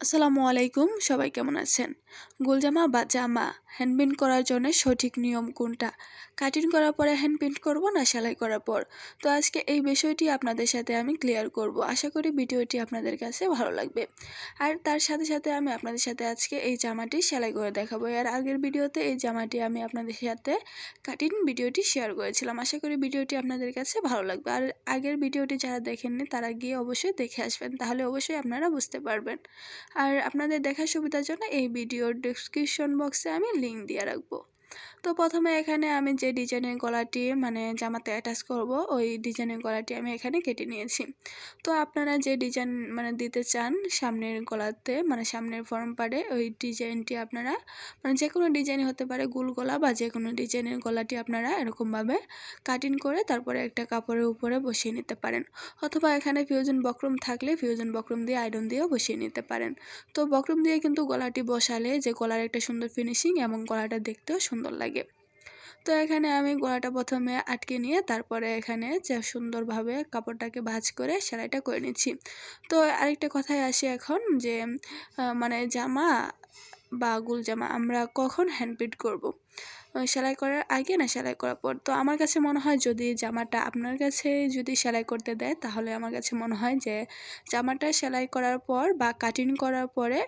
আসসালামু আলাইকুম, সবাই কেমন আছেন? গোলজামা বা জামা হ্যান্ড করার জন্য সঠিক নিয়ম কোনটা? কাটিং করার পরে হ্যান্ড প্রিন্ট করব না সেলাই করার পর? তো আজকে এই বিষয়টি আপনাদের সাথে আমি ক্লিয়ার করব। আশা করি ভিডিওটি আপনাদের কাছে ভালো লাগবে। আর তার সাথে সাথে আমি আপনাদের সাথে আজকে এই জামাটি সেলাই করে দেখাবো। আর আগের ভিডিওতে এই জামাটি আমি আপনাদের সাথে কাটিং ভিডিওটি শেয়ার করেছিলাম। আশা করি ভিডিওটি আপনাদের কাছে ভালো লাগবে। আর আগের ভিডিওটি যারা দেখেননি, তারা গিয়ে অবশ্যই দেখে আসবেন। তাহলে অবশ্যই আপনারা বুঝতে পারবেন। আর আপনাদের দেখার সুবিধার জন্য এই ভিডিওর ডিসক্রিপশন বক্সে আমি লিঙ্ক দিয়ে রাখব। তো প্রথমে এখানে আমি যে ডিজাইনের গলাটি মানে জামাতে অ্যাটাচ করব, ওই ডিজাইনের গলাটি আমি এখানে কেটে নিয়েছি। তো আপনারা যে ডিজাইন মানে দিতে চান সামনের গলাতে মানে সামনের ফর্ম পারে ওই ডিজাইনটি আপনারা মানে যে কোনো ডিজাইন হতে পারে, গুল গলা বা যে কোনো ডিজাইনের গলাটি আপনারা এরকমভাবে কাটিং করে তারপরে একটা কাপড়ের উপরে বসিয়ে নিতে পারেন। অথবা এখানে ফিউজন বক্রম থাকলে ফিউজন বক্রম দিয়ে আয়রন দিয়েও বসিয়ে নিতে পারেন। তো বক্রম দিয়ে কিন্তু গলাটি বসালে যে গলার একটা সুন্দর ফিনিশিং এবং গলাটা দেখতেও সুন্দর লাগে তো এখানে আমি গলাটা প্রথমে আটকে নিয়ে তারপরে এখানে যে সুন্দরভাবে কাপড়টাকে ভাজ করে সেলাইটা করে নিচ্ছি তো আরেকটা কথায় আসি এখন যে মানে জামা বা গুল জামা আমরা কখন হ্যান্ডপিট করব। সেলাই করার আগে না সেলাই করার পর। তো আমার কাছে মনে হয় যদি জামাটা আপনার কাছে যদি সেলাই করতে দেয়, তাহলে আমার কাছে মনে হয় যে জামাটা সেলাই করার পর বা কাটিং করার পরে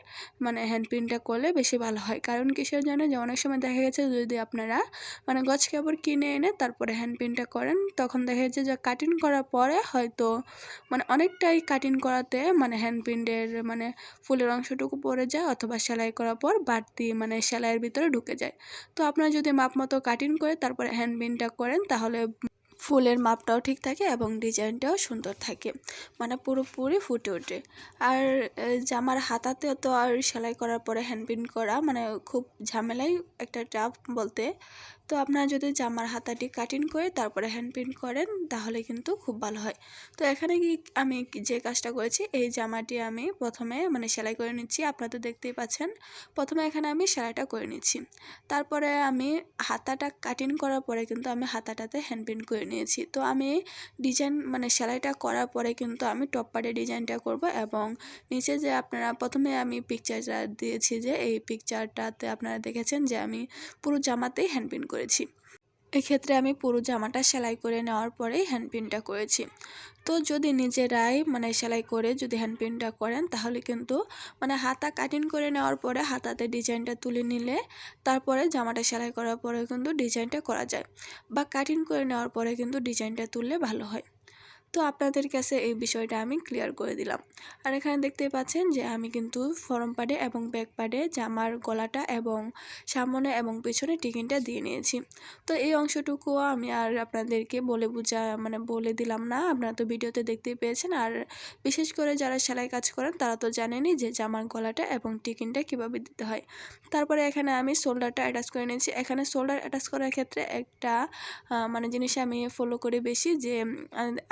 মানে হ্যান্ড প্রিন্টটা করলে বেশি ভালো হয়। কারণ কিসের জন্য? যে অনেক সময় দেখা গেছে যদি আপনারা মানে গছ কাপড় কিনে এনে তারপরে হ্যান্ড প্রিন্টটা করেন, তখন দেখা যাচ্ছে যে কাটিং করার পরে হয়তো মানে অনেকটাই কাটিং করাতে মানে হ্যান্ড প্রিন্টের মানে ফুলের অংশটুকু পড়ে যায় অথবা সেলাই করার পর বাড়তি মানে সেলাইয়ের ভিতরে ঢুকে যায়। তো আপনারা যদি মাপ মতো কাটিং করে তারপরে হ্যান্ড বিনটা করেন, তাহলে ফুলের মাপটাও ঠিক থাকে এবং ডিজাইনটাও সুন্দর থাকে। মানে পুরোপুরি ফুটে ওঠে। আর জামার হাতাতে তো আর সেলাই করার পরে হ্যান্ড প্রিন্ট করা মানে খুব ঝামেলাই একটা টাফ বলতে তো আপনারা যদি জামার হাতাটি কাটিং করে তারপরে হ্যান্ড প্রিন্ট করেন, তাহলে কিন্তু খুব ভালো হয়। তো এখানে কি আমি যে কাজটা করেছি, এই জামাটি আমি প্রথমে মানে সেলাই করে নিচ্ছি, আপনারা তো দেখতেই পাচ্ছেন। প্রথমে এখানে আমি সেলাইটা করে নিচ্ছি। তারপরে আমি হাতাটা কাটিং করার পরে কিন্তু আমি হাতাটাতে হ্যান্ড প্রিন্ট করে নিয়েছি। তো আমি ডিজাইন মানে সেলাইটা করার পরে কিন্তু আমি টপ পার্টের ডিজাইনটা করব এবং নিচে যে আপনারা প্রথমে আমি পিকচারটা দিয়েছি যে, এই পিকচারটাতে আপনারা দেখেছেন যে আমি পুরো জামাতেই হ্যান্ড প্রিন্ট করে করেছি। এক্ষেত্রে আমি পুরো জামাটা সেলাই করে নেওয়ার পরেই হ্যান্ডপিনটা করেছি। তো যদি নিজেরাই মানে সেলাই করে যদি হ্যান্ডপিনটা করেন, তাহলে কিন্তু মানে হাতা কাটিং করে নেওয়ার পরে হাতাতে ডিজাইনটা তুলে নিলে তারপরে জামাটা সেলাই করার পরে কিন্তু ডিজাইনটা করা যায়। বা কাটিং করে নেওয়ার পরে কিন্তু ডিজাইনটা তুললে ভালো হয়। তো আপনাদের কাছে এই বিষয়টা আমি ক্লিয়ার করে দিলাম। আর এখানে দেখতে পাচ্ছেন যে আমি কিন্তু ফরম পাডে এবং ব্যাক পাডে জামার গলাটা এবং সামনে এবং পেছনে টিকিনটা দিয়ে নিয়েছি। তো এই অংশটুকুও আমি আর আপনাদেরকে বলে বোঝা মানে বলে দিলাম না। আপনারা তো ভিডিওতে দেখতেই পেয়েছেন। আর বিশেষ করে যারা সেলাই কাজ করেন, তারা তো জানেনই যে জামার গলাটা এবং টিকিনটা কীভাবে দিতে হয়। তারপরে এখানে আমি শোল্ডারটা অ্যাটাচ করে নিয়েছি। এখানে শোল্ডার অ্যাটাচ করার ক্ষেত্রে একটা মানে জিনিস আমি ফলো করি বেশি যে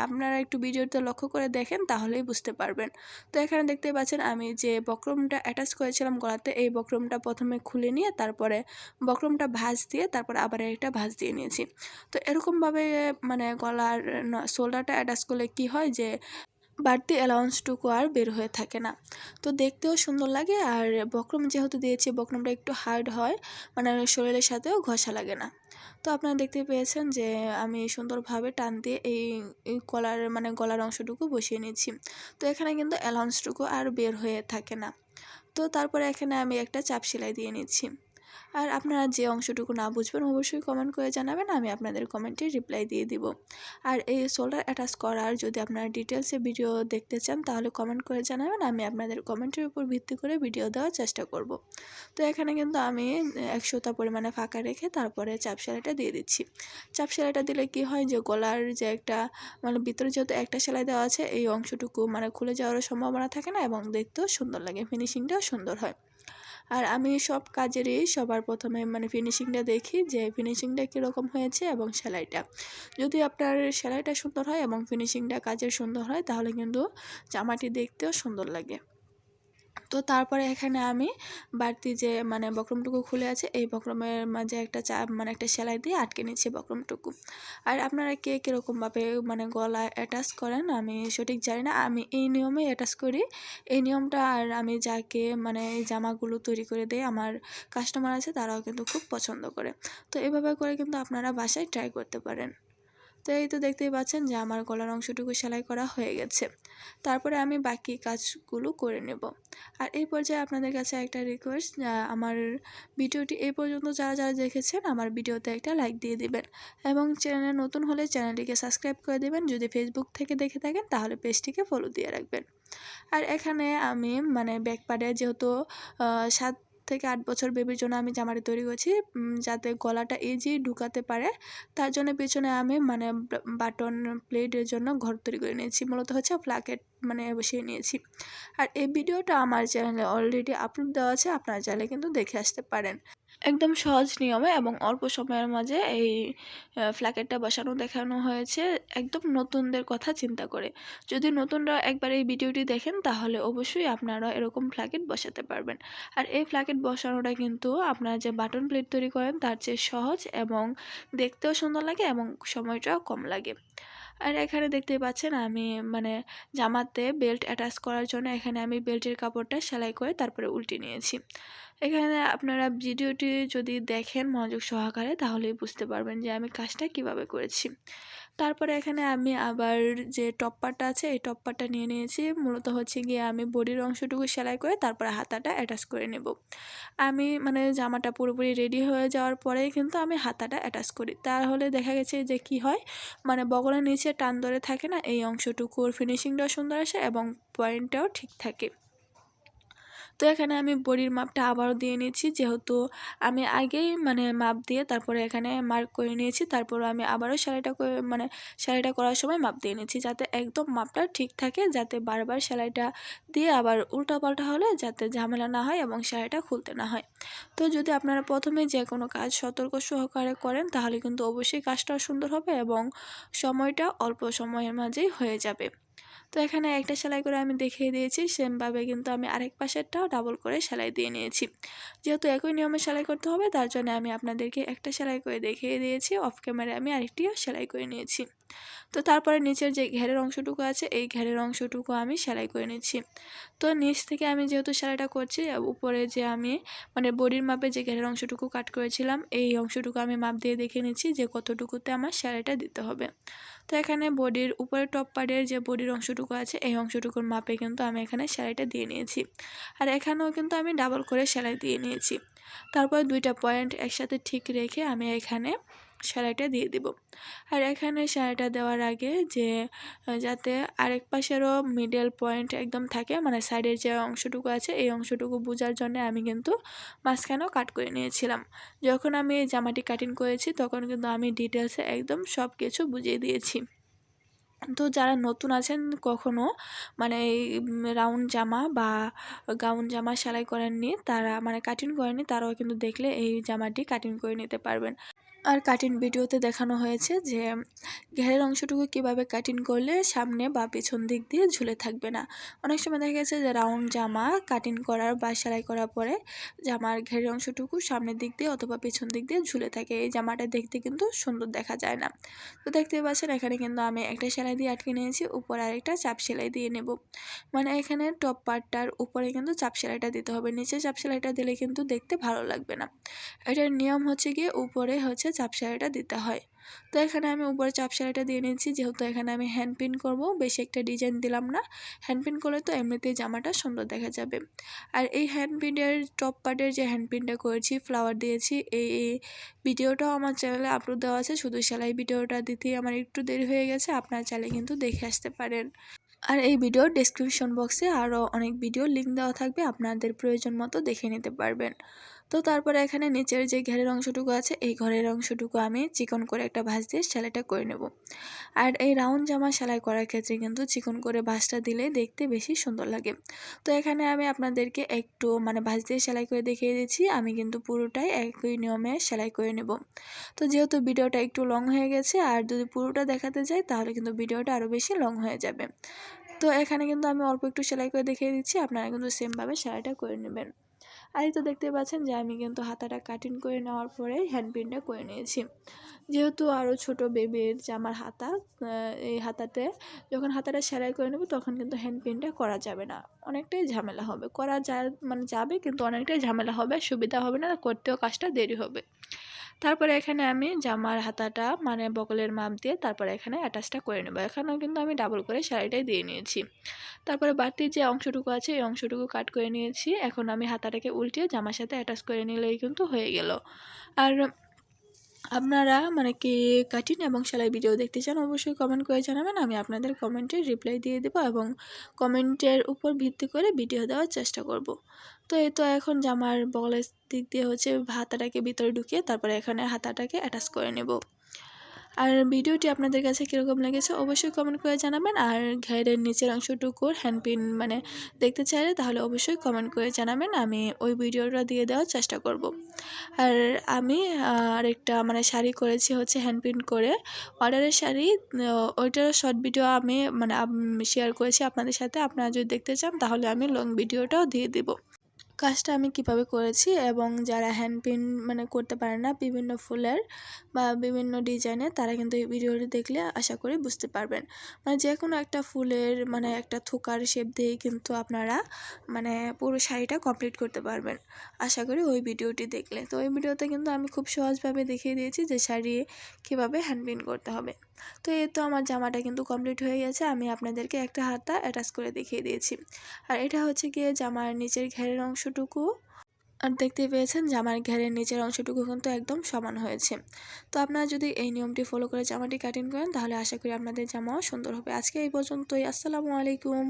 আপনার আপনারা একটু ভিডিওটা লক্ষ্য করে দেখেন, তাহলেই বুঝতে পারবেন। তো এখানে দেখতে পাচ্ছেন আমি যে বক্রমটা অ্যাটাচ করেছিলাম গলাতে, এই বক্রমটা প্রথমে খুলে নিয়ে তারপরে বক্রমটা ভাঁজ দিয়ে তারপরে আবার একটা ভাঁজ দিয়ে নিয়েছি। তো এরকমভাবে মানে গলার শোল্ডারটা অ্যাটাচ করলে কি হয় যে বাড়তি অ্যালাউন্সটুকু আর বের হয়ে থাকে না। তো দেখতেও সুন্দর লাগে আর বক্রম যেহেতু দিয়েছি, বক্রমটা একটু হার্ড হয় মানে শরীরের সাথেও ঘষা লাগে না। তো আপনারা দেখতে পেয়েছেন যে আমি সুন্দরভাবে টান দিয়ে এই গলার মানে গলার অংশটুকু বসিয়ে নিচ্ছি। তো এখানে কিন্তু অ্যালাউন্সটুকু আর বের হয়ে থাকে না। তো তারপরে এখানে আমি একটা চাপ সেলাই দিয়ে নিচ্ছি। আর আপনারা যে অংশটুকু না বুঝবেন অবশ্যই কমেন্ট করে জানাবেন, আমি আপনাদের কমেন্টে রিপ্লাই দিয়ে দিব। আর এই শোল্ডার অ্যাটাচ করার যদি আপনারা ডিটেলসে ভিডিও দেখতে চান, তাহলে কমেন্ট করে জানাবেন, আমি আপনাদের কমেন্টের উপর ভিত্তি করে ভিডিও দেওয়ার চেষ্টা করব। তো এখানে কিন্তু আমি একশোটা পরিমাণে ফাঁকা রেখে তারপরে চাপ সেলাইটা দিয়ে দিচ্ছি। চাপ সেলাইটা দিলে কি হয় যে, গলার যে একটা মানে ভিতরে যেহেতু একটা সেলাই দেওয়া আছে, এই অংশটুকু মানে খুলে যাওয়ারও সম্ভাবনা থাকে না এবং দেখতেও সুন্দর লাগে ফিনিশিংটাও সুন্দর হয়। আর আমি সব কাজেরই সবার প্রথমে মানে ফিনিশিংটা দেখি যে ফিনিশিংটা কীরকম হয়েছে এবং সেলাইটা। যদি আপনার সেলাইটা সুন্দর হয় এবং ফিনিশিংটা কাজের সুন্দর হয়, তাহলে কিন্তু জামাটি দেখতেও সুন্দর লাগে। তো তারপরে এখানে আমি বাড়তি যে মানে বক্রমটুকু খুলে আছে, এই বক্রমের মাঝে একটা চা মানে একটা সেলাই দিয়ে আটকে নিচ্ছি বক্রমটুকু। আর আপনারা কে কীরকমভাবে মানে গলায় অ্যাটাচ করেন আমি সঠিক জানি না। আমি এই নিয়মে অ্যাটাচ করি। এই নিয়মটা আর আমি যাকে মানে জামাগুলো তৈরি করে দেয় আমার কাস্টমার আছে, তারাও কিন্তু খুব পছন্দ করে। তো এভাবে করে কিন্তু আপনারা বাসায় ট্রাই করতে পারেন। তো এই তো দেখতেই পাচ্ছেন যে আমার গলার অংশটুকু সেলাই করা হয়ে গেছে। তারপরে আমি বাকি কাজগুলো করে নেব। আর এই পর্যায়ে আপনাদের কাছে একটা রিকোয়েস্ট আমার ভিডিওটি এই পর্যন্ত যারা যারা দেখেছেন আমার ভিডিওতে একটা লাইক দিয়ে দিবেন। এবং চ্যানেলে নতুন হলে চ্যানেলটিকে সাবস্ক্রাইব করে দেবেন। যদি ফেসবুক থেকে দেখে থাকেন তাহলে পেজটিকে ফলো দিয়ে রাখবেন। আর এখানে আমি মানে ব্যাকপার্টে যেহেতু সাত থেকে আট বছর বেবির জন্য আমি জামাটি তৈরি করছি যাতে গলাটা ইজি ঢুকাতে পারে, তার জন্য পেছনে আমি মানে বাটন প্লেটের জন্য ঘর তৈরি করে নিয়েছি। মূলত হচ্ছে ফ্ল্যাকেট মানে বসিয়ে নিয়েছি। আর এই ভিডিওটা আমার চ্যানেলে অলরেডি আপলোড দেওয়া আছে, আপনার চাইলে কিন্তু দেখে আসতে পারেন। একদম সহজ নিয়মে এবং অল্প সময়ের মাঝে এই ফ্ল্যাকেটটা বসানো, দেখানো হয়েছে একদম নতুনদের কথা চিন্তা করে। যদি নতুনরা একবার এই ভিডিওটি দেখেন, তাহলে অবশ্যই আপনারা এরকম ফ্ল্যাকেট বসাতে পারবেন। আর এই ফ্ল্যাকেট বসানোটা কিন্তু আপনারা যে বাটন প্লেট তৈরি করেন, তার চেয়ে সহজ এবং দেখতেও সুন্দর লাগে এবং সময়টাও কম লাগে। আর এখানে দেখতে পাচ্ছেন আমি মানে জামাতে বেল্ট অ্যাটাচ করার জন্য এখানে আমি বেল্টের কাপড়টা সেলাই করে তারপরে উল্টে নিয়েছি। এখানে আপনারা ভিডিওটি যদি দেখেন মনোযোগ সহকারে তাহলেই বুঝতে পারবেন যে আমি কাজটা কীভাবে করেছি। তারপরে এখানে আমি আবার যে টপ্পারটা আছে, এই টপ্পারটা নিয়ে নিয়েছি। মূলত হচ্ছে গিয়ে আমি বডির অংশটুকু সেলাই করে তারপরে হাতাটা অ্যাটাচ করে নেব। আমি মানে জামাটা পুরোপুরি রেডি হয়ে যাওয়ার পরেই কিন্তু আমি হাতাটা অ্যাটাচ করি। তাহলে দেখা গেছে যে কি হয় মানে বগলের নিচে টান ধরে থাকে না, এই অংশটুকুর ফিনিশিংটাও সুন্দর আসে এবং পয়েন্টটাও ঠিক থাকে। তো এখানে আমি বডির মাপটা আবারও দিয়ে নিয়েছি, যেহেতু আমি আগেই মানে মাপ দিয়ে তারপরে এখানে মার্ক করে নিয়েছি তারপরে আমি আবারও সেলাইটা মানে সেলাইটা করার সময় মাপ দিয়ে নিয়েছি, যাতে একদম মাপটা ঠিক থাকে, যাতে বারবার সেলাইটা দিয়ে আবার উল্টাপাল্টা হলে যাতে ঝামেলা না হয় এবং সেলাইটা খুলতে না হয়। তো যদি আপনারা প্রথমে যে কোনো কাজ সতর্ক সহকারে করেন, তাহলে কিন্তু অবশ্যই কাজটাও সুন্দর হবে এবং সময়টা অল্প সময়ের মাঝেই হয়ে যাবে। তো এখানে একটা সেলাই করে আমি দেখিয়ে দিয়েছি। সেমভাবে কিন্তু আমি আরেক পাশেরটাও ডাবল করে সেলাই দিয়ে নিয়েছি। যেহেতু একই নিয়মে সেলাই করতে হবে, তার জন্য আমি আপনাদেরকে একটা সেলাই করে দেখিয়ে দিয়েছি। অফ ক্যামেরায় আমি আরেকটিও সেলাই করে নিয়েছি। তো তারপরে নিচের যে ঘেরের অংশটুকু আছে, এই ঘেরের অংশটুকু আমি সেলাই করে নিচ্ছি। তো নিচ থেকে আমি যেহেতু সেলাইটা করছি উপরে যে আমি মানে বডির মাপে যে ঘেরের অংশটুকু কাট করেছিলাম, এই অংশটুকু আমি মাপ দিয়ে দেখে নিচ্ছি যে কতটুকুতে আমার সেলাইটা দিতে হবে। তো এখানে বডির উপরে টপ পার্টের যে বডির অংশটুকু আছে, এই অংশটুকুর মাপে কিন্তু আমি এখানে সেলাইটা দিয়ে নিয়েছি। আর এখানেও কিন্তু আমি ডাবল করে সেলাই দিয়ে নিয়েছি। তারপর দুইটা পয়েন্ট একসাথে ঠিক রেখে আমি এখানে সেলাইটা দিয়ে দিব। আর এখানে সেলাইটা দেওয়ার আগে যে যাতে আরেক পাশেরও মিডল পয়েন্ট একদম থাকে মানে সাইডের যে অংশটুকু আছে, এই অংশটুকু বোঝার জন্য আমি কিন্তু মাঝখানেও কাট করে নিয়েছিলাম। যখন আমি এই জামাটি কাটিং করেছি, তখন কিন্তু আমি ডিটেলসে একদম সব কিছু বুঝিয়ে দিয়েছি। তো যারা নতুন আছেন, কখনো মানে রাউন্ড জামা বা গাউন জামা সেলাই করেননি, তারা মানে কাটিং করেননি, তারাও কিন্তু দেখলে এই জামাটি কাটিং করে নিতে পারবেন। আর কাটিং ভিডিওতে দেখানো হয়েছে যে, ঘেরের অংশটুকু কীভাবে কাটিং করলে সামনে বা পেছন দিক দিয়ে ঝুলে থাকবে না। অনেক সময় দেখা গেছে যে রাউন্ড জামা কাটিং করার বা সেলাই করার পরে জামার ঘেরের অংশটুকু সামনের দিক দিয়ে অথবা পেছন দিক দিয়ে ঝুলে থাকে। এই জামাটা দেখতে কিন্তু সুন্দর দেখা যায় না। তো দেখতে পাচ্ছেন, এখানে কিন্তু আমি একটা সেলাই দিয়ে আটকে নিয়েছি, উপরে আরেকটা চাপ সেলাই দিয়ে নেব। মানে এখানে টপ পার্টটার উপরে কিন্তু চাপ সেলাইটা দিতে হবে, নিচে চাপ সেলাইটা দিলে কিন্তু দেখতে ভালো লাগবে না। এটার নিয়ম হচ্ছে গিয়ে উপরে হচ্ছে চাপ সেলাইটা দিতে হয়। তো এখানে আমি উপরে চাপ সেলাইটা দিয়ে নিয়েছি, যেহেতু এখানে আমি হ্যান্ড পিন করব, বেশি একটা ডিজাইন দিলাম না। হ্যান্ড পিন করলে তো এমনিতেই জামাটা সুন্দর দেখা যাবে। আর এই হ্যান্ড পিনের টপ পার্টের যে হ্যান্ড পিনটা করেছি ফ্লাওয়ার দিয়েছি, এই ভিডিওটাও আমার চ্যানেলে আপলোড দেওয়া আছে, শুধু সেলাই ভিডিওটা দিতেই আমার একটু দেরি হয়ে গেছে, আপনার চ্যানেলে কিন্তু দেখে আসতে পারেন। আর এই ভিডিওর ডিসক্রিপশন বক্সে আরও অনেক ভিডিও লিঙ্ক দেওয়া থাকবে, আপনাদের প্রয়োজন মতো দেখে নিতে পারবেন। তো তারপরে এখানে নিচের যে ঘেরের অংশটুকু আছে, এই ঘরের অংশটুকু আমি চিকন করে একটা ভাঁজ দিয়ে সেলাইটা করে নেব। আর এই রাউন্ড জামা সেলাই করার ক্ষেত্রে কিন্তু চিকন করে ভাঁজটা দিলে দেখতে বেশি সুন্দর লাগে। তো এখানে আমি আপনাদেরকে একটু মানে ভাঁজ দিয়ে সেলাই করে দেখিয়ে দিচ্ছি, আমি কিন্তু পুরোটাই একই নিয়মে সেলাই করে নেব। তো যেহেতু ভিডিওটা একটু লং হয়ে গেছে, আর যদি পুরোটা দেখাতে যাই, তাহলে কিন্তু ভিডিওটা আরও বেশি লং হয়ে যাবে। তো এখানে কিন্তু আমি অল্প একটু সেলাই করে দেখিয়ে দিচ্ছি, আপনারা কিন্তু সেমভাবে সেলাইটা করে নেবেন। আর এই তো দেখতে পাচ্ছেন যে আমি কিন্তু হাতাটা কাটিং করে নেওয়ার পরে হ্যান্ড প্রিন্টটা করে নিয়েছি। যেহেতু আরও ছোট বেবির যে আমার হাতা এই হাতাতে যখন হাতাটা সেলাই করে নেব তখন কিন্তু হ্যান্ড প্রিন্টটা করা যাবে না। অনেকটাই ঝামেলা হবে। করা যা মানে যাবে কিন্তু অনেকটাই ঝামেলা হবে, সুবিধা হবে না, করতেও কাজটা দেরি হবে। তারপরে এখানে আমি জামার হাতাটা মানে বকলের মাপ দিয়ে তারপরে এখানে অ্যাটাচটা করে নেব। এখানেও কিন্তু আমি ডাবল করে শাড়িটাই দিয়ে নিয়েছি। তারপরে বাড়তি যে অংশটুকু আছে, এই অংশটুকু কাট করে নিয়েছি। এখন আমি হাতাটাকে উল্টিয়ে জামার সাথে অ্যাটাচ করে নিলেই কিন্তু হয়ে গেল। আর আপনারা মানে কি কাটিং এবং সেলাই ভিডিও দেখতে চান, অবশ্যই কমেন্ট করে জানাবেন। আমি আপনাদের কমেন্টের রিপ্লাই দিয়ে দেবো এবং কমেন্টের উপর ভিত্তি করে ভিডিও দেওয়ার চেষ্টা করব। তো এই তো এখন জামার বগলের দিক দিয়ে হচ্ছে হাতাটাকে ভিতরে ঢুকিয়ে তারপরে এখানে হাতাটাকে অ্যাটাচ করে নেব। আর ভিডিওটি আপনাদের কাছে কীরকম লেগেছে অবশ্যই কমেন্ট করে জানাবেন। আর ঘেরের নিচের অংশটুকুর হ্যান্ডপিন মানে দেখতে চাইলে তাহলে অবশ্যই কমেন্ট করে জানাবেন। আমি ওই ভিডিওটা দিয়ে দেওয়ার চেষ্টা করব। আর আমি আরেকটা মানে শাড়ি করেছি হচ্ছে হ্যান্ডপিন করে। অর্ডারের শাড়ি ওইটার শর্ট ভিডিও আমি মানে শেয়ার করেছি আপনাদের সাথে। আপনারা যদি দেখতে চান তাহলে আমি লং ভিডিওটাও দিয়ে দেবো। কাজটা আমি কীভাবে করেছি এবং যারা হ্যান্ড পিন মানে করতে পারে না, বিভিন্ন ফুলের বা বিভিন্ন ডিজাইনের তারা কিন্তু এই ভিডিওটি দেখলে আশা করি বুঝতে পারবেন। মানে যে কোনো একটা ফুলের মানে একটা থোকার শেপ দিয়েই কিন্তু আপনারা মানে পুরো শাড়িটা কমপ্লিট করতে পারবেন। আশা করি ওই ভিডিওটি দেখলে। তো ওই ভিডিওতে কিন্তু আমি খুব সহজভাবে দেখিয়ে দিয়েছি যে শাড়ি কীভাবে হ্যান্ড পিন করতে হবে। তো এই তো আমার জামাটা কিন্তু কমপ্লিট হয়ে গেছে, আমি আপনাদেরকে একটা হাতা অ্যাটাচ করে দেখিয়ে দিয়েছি। আর এটা হচ্ছে গিয়ে জামার নিচের ঘেরের অংশটুকু। আর দেখতে পেয়েছেন জামার ঘেরের নিচের অংশটুকু কিন্তু একদম সমান হয়েছে। তো আপনারা যদি এই নিয়মটি ফলো করে জামাটি কাটিং করেন, তাহলে আশা করি আপনাদের জামাও সুন্দর হবে। আজকে এই পর্যন্তই, আসসালামু আলাইকুম।